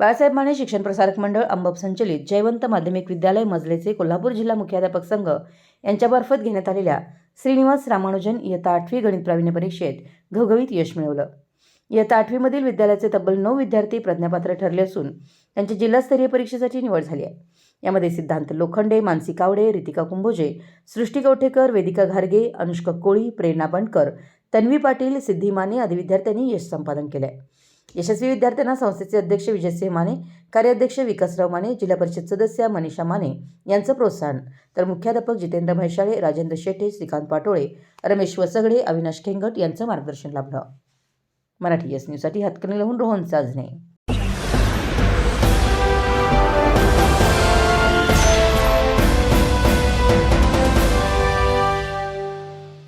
बाळासाहेब माने शिक्षण प्रसारक मंडळ अंबप संचलित जयवंत माध्यमिक विद्यालय मजलेचे कोल्हापूर जिल्हा मुख्याध्यापक संघ यांच्यामार्फत घेण्यात आलेल्या श्रीनिवास रामानुजन इयत्ता आठवी गणित प्रावीण्य परीक्षेत घवघवीत यश मिळवलं. इयत्ता आठवीमधील विद्यालयाचे तब्बल नऊ विद्यार्थी प्रज्ञापात्र ठरले असून त्यांची जिल्हास्तरीय परीक्षेसाठी निवड झाली आहे. यामध्ये सिद्धांत लोखंडे मानसी कावडे रितिका कुंभोजे सृष्टी कवठेकर वेदिका घारगे अनुष्का कोळी प्रेरणा बंडकर तन्वी पाटील सिद्धी माने आदी विद्यार्थ्यांनी यश संपादन केलं आहे यशस्वी विद्यार्थ्यांना संस्थेचे अध्यक्ष विजयसिंह माने कार्याध्यक्ष विकासराव माने जिल्हा परिषद सदस्य मनीषा माने यांचं प्रोत्साहन. तर मुख्याध्यापक जितेंद्र म्हैशाळे राजेंद्र शेटे श्रीकांत पाटोळे रमेश वसगडे अविनाश खेंगट यांचं मार्गदर्शन लाभलं. मराठी एस न्यूजसाठी हातकणंगल्याहून रोहन साजणे